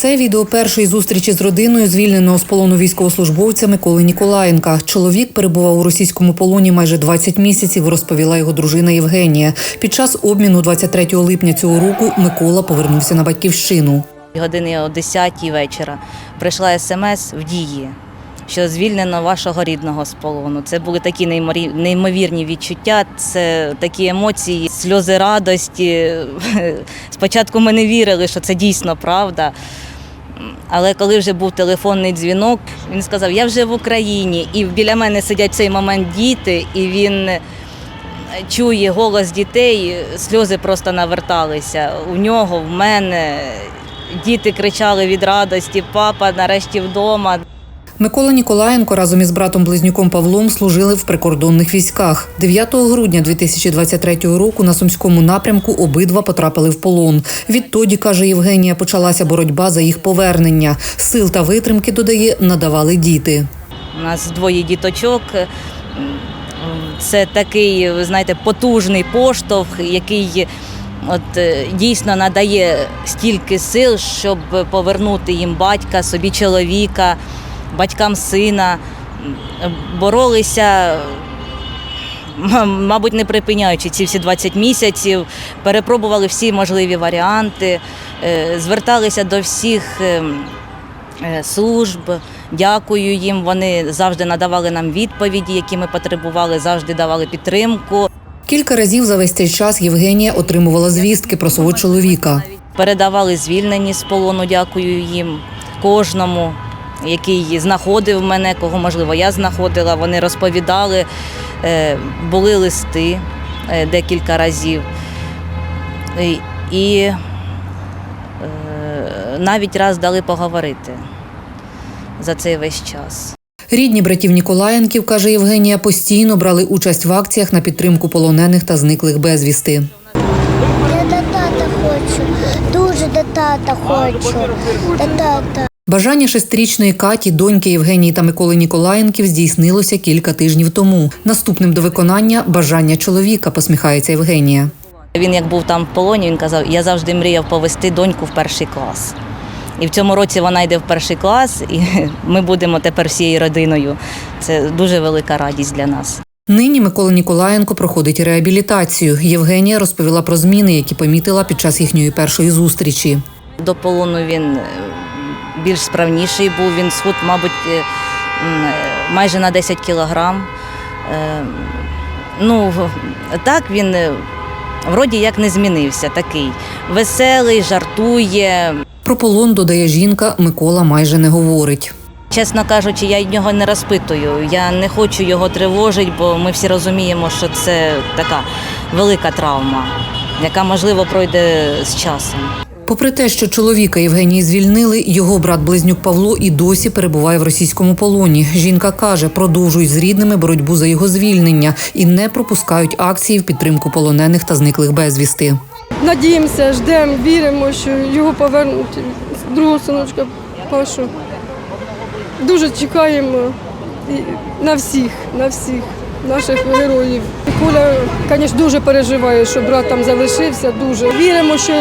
Це відео першої зустрічі з родиною звільненого з полону військовослужбовця Миколи Ніколаєнка. Чоловік перебував у російському полоні майже 20 місяців, розповіла його дружина Євгенія. Під час обміну 23 липня цього року Микола повернувся на батьківщину. Години о 10 вечора прийшла смс в дії, що звільнено вашого рідного з полону. Це були такі неймовірні відчуття, це такі емоції, сльози радості. Спочатку ми не вірили, що це дійсно правда. Але коли вже був телефонний дзвінок, він сказав: Я вже в Україні, і біля мене сидять цей момент діти, і він чує голос дітей, сльози просто наверталися. У нього, в мене. Діти кричали від радості, папа нарешті вдома. Микола Ніколаєнко разом із братом близнюком Павлом служили в прикордонних військах. 9 грудня 2023 року на сумському напрямку обидва потрапили в полон. Відтоді каже Євгенія, почалася боротьба за їх повернення. Сил та витримки додає надавали діти. У нас двоє діточок. Це такий, ви знаєте, потужний поштовх, який от е, дійсно надає стільки сил, щоб повернути їм батька, собі чоловіка, батькам сина. Боролися, мабуть, не припиняючи ці всі 20 місяців, перепробували всі можливі варіанти, е, зверталися до всіх. е, служб. Дякую їм. Вони завжди надавали нам відповіді, які ми потребували, завжди давали підтримку. Кілька разів за весь цей час Євгенія отримувала звістки про свого чоловіка. Передавали звільнені з полону. Дякую їм кожному, який знаходив мене, кого можливо я знаходила. Вони розповідали, Е, були листи е, декілька разів. І- е, навіть раз дали поговорити за цей весь час. Рідні братів Ніколаєнків, каже Євгенія, постійно брали участь в акціях на підтримку полонених та зниклих безвісти. Я до тата хочу, дуже до тата хочу. До тата. Бажання шестирічної Каті, доньки Євгенії та Миколи Ніколаєнків здійснилося кілька тижнів тому. Наступним до виконання бажання чоловіка, посміхається Євгенія. Він як був там в полоні, він казав, я завжди мріяв повести доньку в перший клас. І в цьому році вона йде в перший клас, і ми будемо тепер всією родиною. Це дуже велика радість для нас. Нині Микола Ніколаєнко проходить реабілітацію. Євгенія розповіла про зміни, які помітила під час їхньої першої зустрічі. До полону він е, більш справніший був. Він схуд, мабуть, е, е, майже на 10 кілограм. Ну, так він вроді як не змінився, такий веселий, жартує. Про полон, додає жінка, Микола майже не говорить. Чесно кажучи, я нього не розпитую. Я не хочу його тривожити, бо ми всі розуміємо, що це така велика травма, яка можливо пройде з часом. Попри те, що чоловіка Євгенії звільнили, його брат близнюк Павло і досі перебуває в російському полоні. Жінка каже, продовжують з рідними боротьбу за його звільнення і не пропускають акції в підтримку полонених та зниклих безвісти. Надіємося, ждемо, віримо, що його повернуть другого синочка Пашу. Дуже чекаємо і на всіх, на всіх наших героїв. Коля, звісно, дуже переживає, що брат там залишився. Дуже віримо, що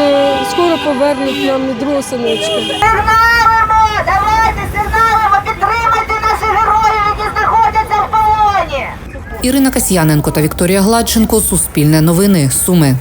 скоро повернуть нам і другого синочка. Сигналимо! Давайте сигналимо! Підтримайте наших героїв, які знаходяться в полоні! Ірина Касьяненко та Вікторія Гладченко. Суспільне новини. Суми.